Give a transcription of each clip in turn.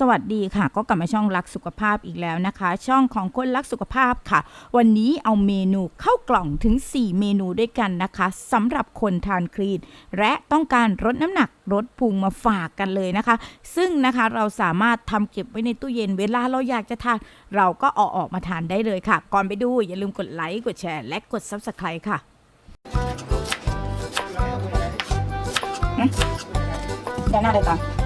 สวัสดีค่ะ ก็กลับมาช่องรักสุขภาพอีกแล้วนะคะ ช่องของคนรักสุขภาพค่ะ วันนี้เอาเมนูเข้ากล่องถึง 4 เมนูด้วยกันนะคะสำหรับคนทานคลีนและต้องการลดน้ำหนักลดพุงมาฝากกันเลยนะคะ ซึ่งนะคะเราสามารถทำเก็บไว้ในตู้เย็นเวลาเราอยากจะทาน เราก็เอาออกมาทานได้เลยค่ะ ก่อนไปดูอย่าลืมกดไลค์กดแชร์และกด Subscribe ค่ะเด้านหน้าเลยค่ะไ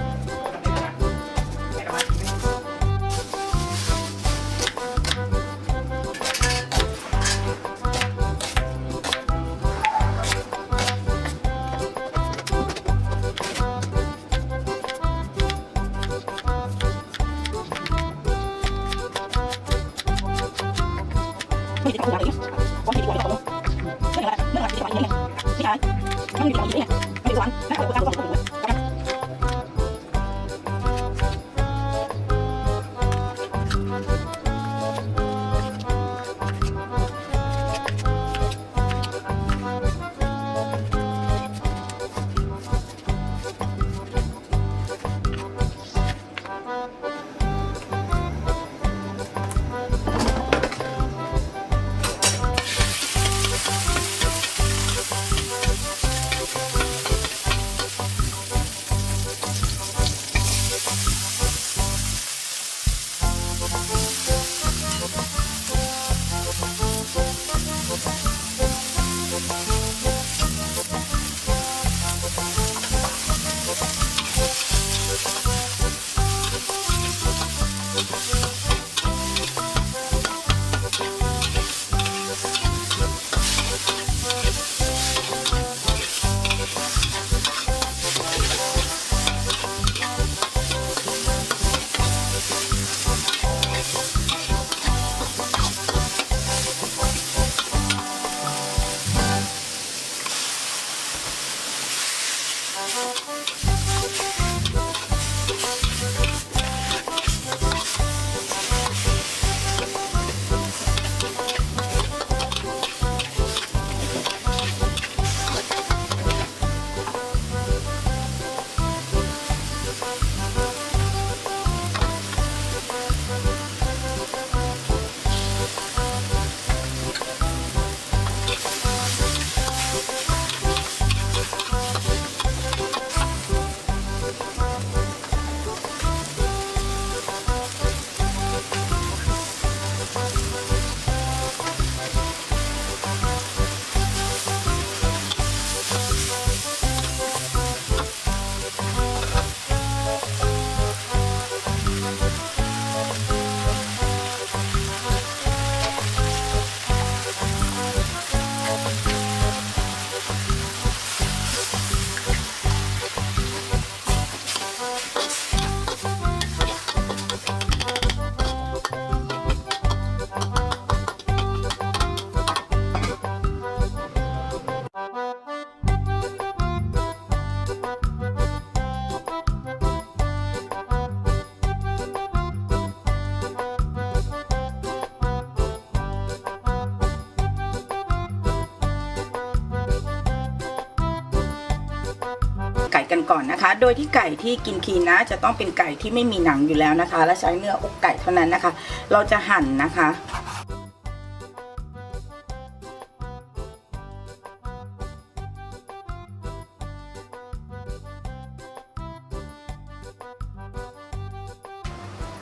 ก่อนนะคะ โดยที่ไก่ที่กินคีนนะ จะต้องเป็นไก่ที่ไม่มีหนังอยู่แล้วนะคะ และใช้เนื้ออกไก่เท่านั้นนะคะ เราจะหั่นนะคะ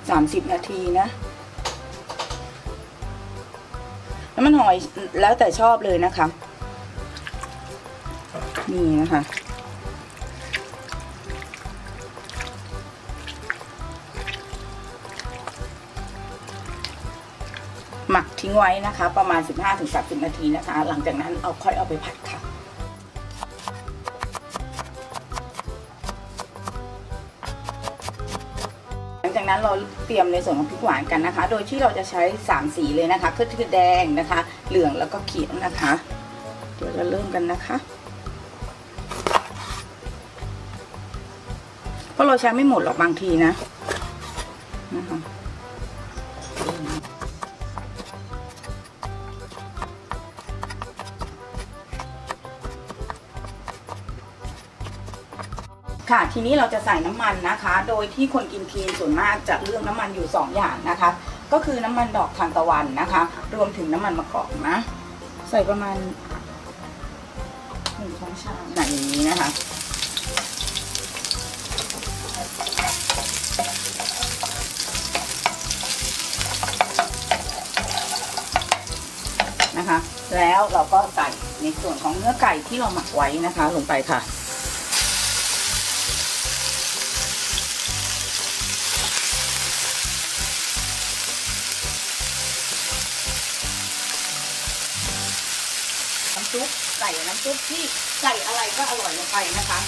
สามสิบนาทีนะแล้วมันหอยแล้วแต่ชอบเลยนะคะ นี่นะคะ ทิ้งไว้นะคะ ประมาณ 15-30 นาทีนะคะ หลังจากนั้นเอาค่อยเอาไปผัดค่ะหลังจากนั้นเราเตรียมในส่วนของพริกหวานกันนะคะ โดยที่เราจะใช้ 3 สีเลยนะคะก็คือแดงนะคะ เหลืองแล้วก็เขียวนะคะ เดี๋ยวจะเริ่มกันนะคะเพราะเราใช้ไม่หมดหรอกบางทีนะ ค่ะทีนี้เราจะใส่น้ำมันนะคะ โดยที่คนกินคลีนส่วนมากจะเลือกน้ำมันอยู่ 2 อย่างนะคะ ก็คือน้ำมันดอกทานตะวันนะคะ รวมถึงน้ำมันมะกอกนะ ใส่ประมาณหนึ่งช้อนชาใส่อย่างนี้นะคะนะคะ แล้วเราก็ใส่ในส่วนของเนื้อไก่ที่เราหมักไว้นะคะ ลงไปค่ะ ซุปใส่น้ำซุปที่ใส่อะไรก็อร่อยลงไปนะคะ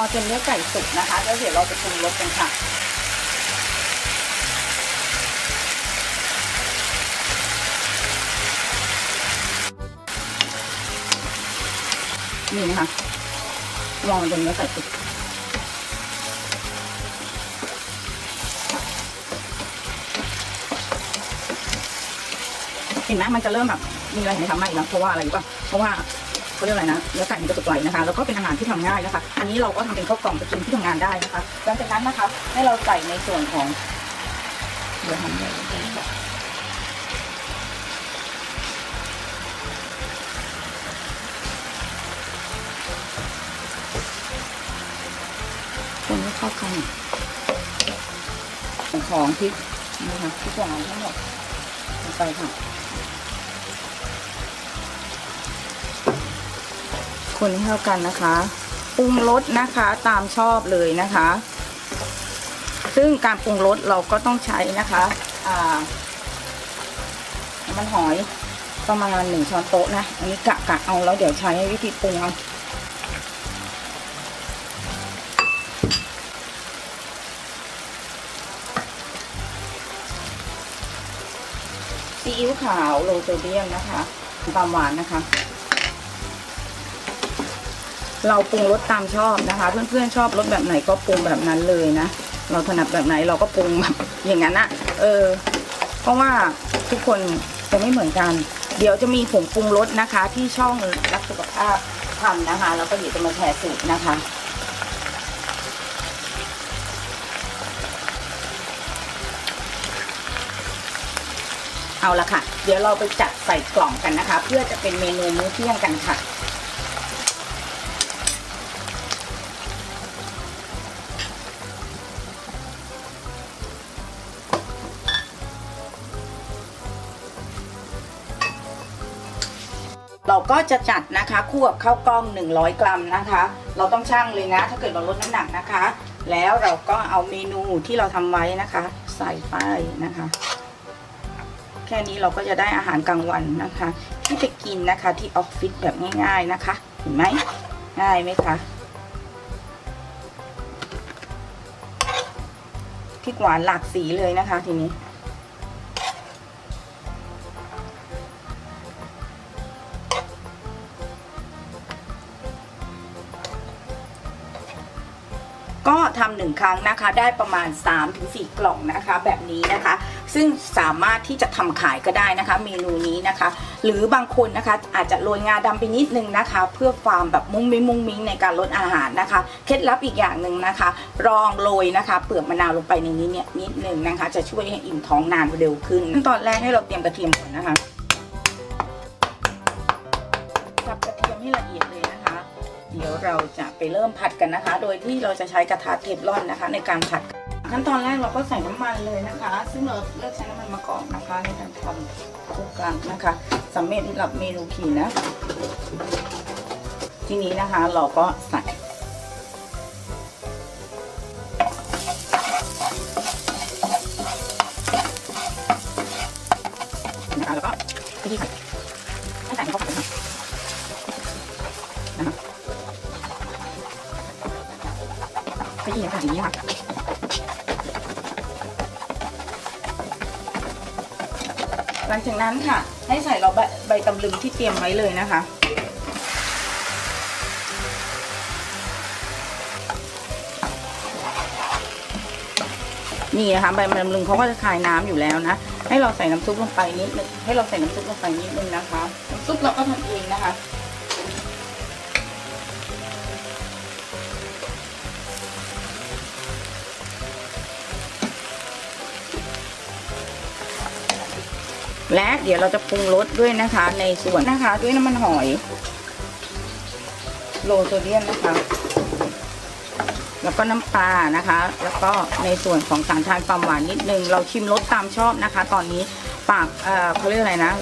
อจนเนื้อไก่สุกนะคะแล้วเดี๋ยวเราจะปรุงรสกันค่ะนี่นะคะรอจนเนื้อไก่สุกเห็นไหมมันจะเริ่มแบบมีอะไรเห็นไหมคะไม่แล้วเพราะว่าอะไรรู้ป่ะเพราะว่า เขาเรียกอะไรนะเนื้อไก่มันจะสุกไวนะคะ แล้วก็เป็นอาหารที่ทำง่ายนะคะ อันนี้เราก็ทำเป็นข้าวกล่องไปกินที่ทำงานได้นะคะ หลังจากนั้นนะคะ ให้เราใส่ในส่วนของเดี๋ยวทำเลยคนให้เข้ากันของพริกนี่ค่ะพริกหวานทั้งหมดลงไปค่ะ คนให้เข้ากันนะคะ ปรุงรสนะคะตามชอบเลยนะคะ ซึ่งการปรุงรสเราก็ต้องใช้นะคะน้ำมันหอยประมาณหนึ่งช้อนโต๊ะนะ อันนี้กะกะเอาแล้วเดี๋ยวใช้วิธีปรุงเอาซีอิ๊วขาวโลโซเดียมนะคะความหวานนะคะ เราปรุงรสตามชอบนะคะ เพื่อนๆชอบรสแบบไหนก็ปรุงแบบนั้นเลยนะเราถนัดแบบไหนเราก็ปรุงแบบอย่างนั้นนะเออ เพราะว่าทุกคนจะไม่เหมือนกัน เดี๋ยวจะมีผงปรุงรสนะคะ ที่ช่องรักสุขภาพทำนะคะ แล้วก็เดี๋ยวจะมาแชร์สูตรนะคะเอาละค่ะ เดี๋ยวเราไปจัดใส่กล่องกันนะคะ เพื่อจะเป็นเมนูมื้อเที่ยงกันค่ะ เราก็จะจัดนะคะคู่กับข้าวกล้อง 100 กรัมนะคะ เราต้องชั่งเลยนะ ถ้าเกิดเราลดน้ำหนักนะคะ แล้วเราก็เอาเมนูที่เราทำไว้นะคะ ใส่ไปนะคะ แค่นี้เราก็จะได้อาหารกลางวันนะคะ ที่ไปกินนะคะที่ออฟฟิศแบบง่ายๆนะคะ เห็นไหมง่ายไหมคะพริกหวานหลากสีเลยนะคะทีนี้ ก็ทำหนึ่งครั้งนะคะ ได้ประมาณ 3-4 กล่องนะคะ แบบนี้นะคะ ซึ่งสามารถที่จะทำขายก็ได้นะคะ เมนูนี้นะคะ หรือบางคนนะคะอาจจะโรยงาดำไปนิดนึงนะคะ เพื่อความแบบมุ้งมิ้งมุ้งมิ้งในการลดอาหารนะคะ เคล็ดลับอีกอย่างหนึ่งนะคะรองโรยนะคะ เปลือกมะนาวลงไปในนี้เนี่ยนิดนึงนะคะ จะช่วยให้อิ่มท้องนานเร็วขึ้นขั้นตอนแรกให้เราเตรียมกระเทียมก่อนนะคะ เราจะไปเริ่มผัดกันนะคะ โดยที่เราจะใช้กระทะเทฟลอนนะคะ ในการผัด ขั้นตอนแรกเราก็ใส่น้ำมันเลยนะคะ ซึ่งเราเลือกใช้น้ำมันมะกอกนะคะ ในการทำคุกกลางนะคะสำเร็จหรับเมนูขีนะ ทีนี้นะคะเราก็ใส่นะคะแล้วก็ นั้นค่ะ ให้ใส่เราใบใบตำลึงที่เตรียมไว้เลยนะคะ นี่นะคะใบตำลึงเขาก็จะคายน้ำอยู่แล้วนะ ให้เราใส่น้ำซุปลงไปนิดนึงให้เราใส่น้ำซุปลงไปนิดนึงนะคะน้ำซุปเราก็ทำเองนะคะ และเดี๋ยวเราจะปรุงรสด้วยนะคะ ในส่วนนะคะด้วยน้ำมันหอย โลโซเดียมนะคะ แล้วก็น้ำปลานะคะ แล้วก็ในส่วนของสารทานความหวานนิดนึง เราชิมรสตามชอบนะคะ ตอนนี้ปากเอ่อเขาเรียกอะไรนะ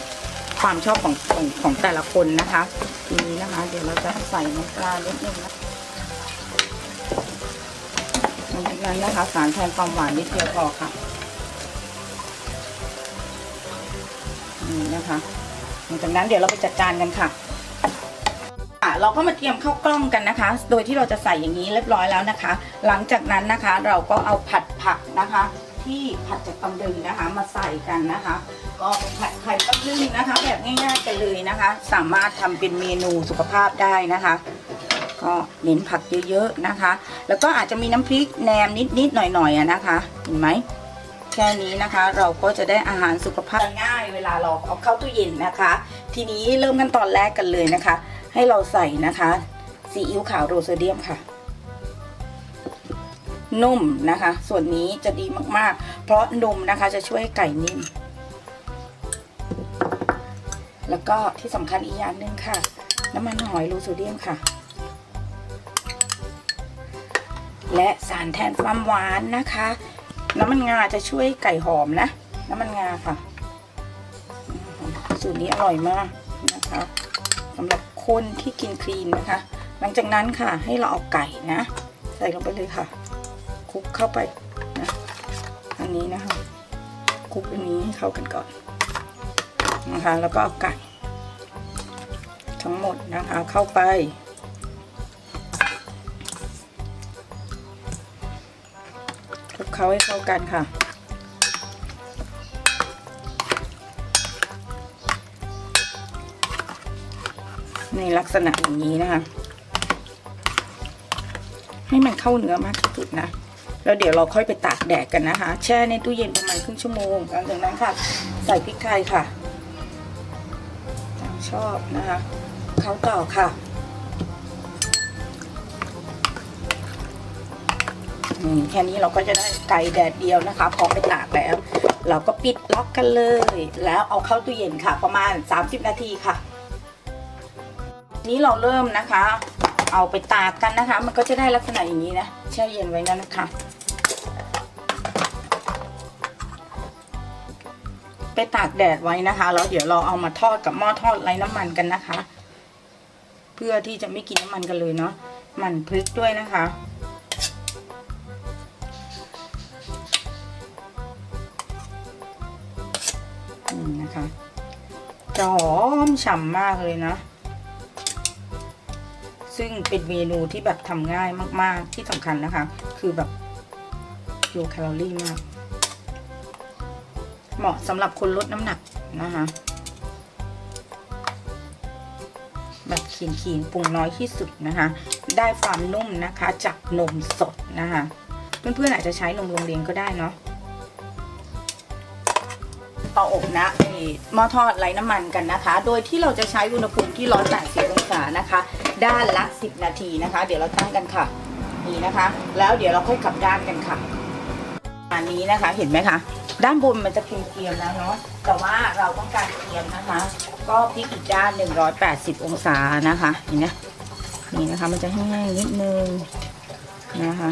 ความชอบของของของแต่ละคนนะคะทีนี้นะคะ เดี๋ยวเราจะใส่น้ำปลานิดนึงนะหลังจากนั้นนะคะ สารแทนความหวานนิดเดียวพอค่ะ นะคะหลังจากนั้นเดี๋ยวเราไปจัดจานกันค่ะเราก็มาเตรียมข้าวกล้องกันนะคะ โดยที่เราจะใส่อย่างนี้เรียบร้อยแล้วนะคะ หลังจากนั้นนะคะเราก็เอาผัดผักนะคะ ที่ผัดจากตำลึงนะคะ มาใส่กันนะคะ ก็ผัดไข่ตำลึงนะคะ แบบง่ายๆกันเลยนะคะ สามารถทำเป็นเมนูสุขภาพได้นะคะ ก็เน้นผักเยอะๆนะคะ แล้วก็อาจจะมีน้ำพริกแหนมนิดๆหน่อยๆนะคะ เห็นไหม แค่นี้นะคะ เราก็จะได้อาหารสุขภาพง่าย เวลาเราเอาเข้าตู้เย็นนะคะ ทีนี้เริ่มกันตอนแรกกันเลยนะคะ ให้เราใส่นะคะซีอิ๊วขาวโรโซเดียมค่ะ นุ่มนะคะ ส่วนนี้จะดีมากๆ เพราะนมนะคะจะช่วยไก่นิ่มแล้วก็ที่สำคัญอีกอย่างหนึ่งค่ะ น้ำมันหอยโรโซเดียมค่ะและสารแทนความหวานนะคะ น้ำมันงาจะช่วยไก่หอมนะ น้ำมันงาค่ะ สูตรนี้อร่อยมากนะคะสำหรับคนที่กินคลีนนะคะ หลังจากนั้นค่ะให้เราเอาไก่นะ ใส่ลงไปเลยค่ะคลุกเข้าไปนะอันนี้นะคะคลุกอันนี้ให้เข้ากันก่อนนะคะ แล้วก็เอาไก่ ทั้งหมดนะคะเข้าไป เคล้าให้เข้ากันค่ะ ในลักษณะอย่างนี้นะคะ ให้มันเข้าเนื้อมากที่สุดนะแล้วเดี๋ยวเราค่อยไปตากแดดกันนะคะ แช่ในตู้เย็นประมาณครึ่งชั่วโมงหลังจากนั้นค่ะ ใส่พริกไทยค่ะตามชอบนะคะ เขาต่อค่ะ แค่นี้เราก็จะได้ไก่แดดเดียวนะคะพอไปตากแล้ว เราก็ปิดล็อกกันเลย แล้วเอาเข้าตู้เย็นค่ะ ประมาณ 30 นาทีค่ะ นี้เราเริ่มนะคะ เอาไปตากกันนะคะ มันก็จะได้ลักษณะอย่างนี้นะแช่เย็นไว้นั่นนะคะไปตากแดดไว้นะคะแล้วเดี๋ยวเราเอามาทอดกับหม้อทอดไร้น้ำมันกันนะคะ เพื่อที่จะไม่กินน้ำมันกันเลยเนาะหมันพริกด้วยนะคะ ฉ่ำมากเลยนะ ซึ่งเป็นเมนูที่แบบทำง่ายมาก ๆ ที่สำคัญนะคะ คือแบบโลแคลอรี่มาก เหมาะสำหรับคนลดน้ำหนักนะคะ แบบขีนขีนๆปรุงน้อยที่สุดนะคะ ได้ความนุ่มนะคะจากนมสดนะคะ เพื่อนๆอาจจะใช้นมโรงเรียนก็ได้เนาะ เตาอบนะหม้อทอดไร้น้ำมันกันนะคะ โดยที่เราจะใช้อุณหภูมิที่ร้อน80องศานะคะ ด้านละ 10 นาทีนะคะ เดี๋ยวเราตั้งกันค่ะ นี่นะคะ แล้วเดี๋ยวเราค่อยกลับด้านกันค่ะอันนี้นะคะเห็นไหมคะด้านบนมันจะเกรียมๆแล้วเนาะแต่ว่าเราต้องการเกรียมนะคะ ก็พลิกอีกด้าน 180 องศานะคะเห็นไหมนี่นะคะ มันจะแห้งๆนิดนึงนะคะ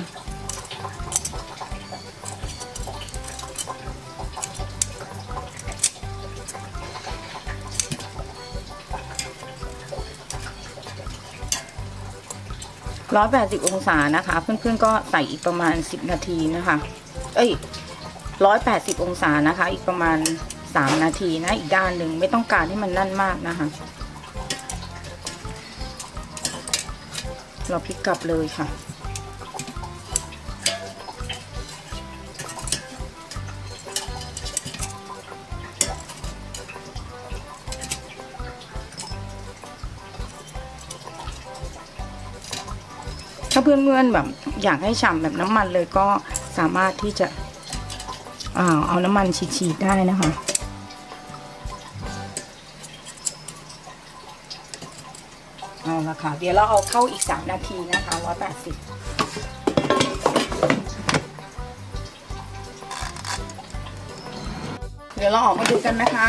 ร้อยแปดสิบองศานะคะ เพื่อนๆก็ใส่อีกประมาณสิบนาทีนะคะ เอ้ยร้อยแปดสิบองศานะคะ อีกประมาณสามนาทีนะ อีกด้านหนึ่งไม่ต้องการให้มันนั่นมากนะคะ เราพลิกกลับเลยค่ะ ถ้าเพื่อนๆแบบอยากให้ฉ่ำแบบน้ำมันเลยก็สามารถที่จะเอาน้ำมันฉีดๆได้นะคะเอาละค่ะ เดี๋ยวเราเอาเข้าอีก 3 นาทีนะคะ 180 เดี๋ยวเราออกมาดูกันนะคะ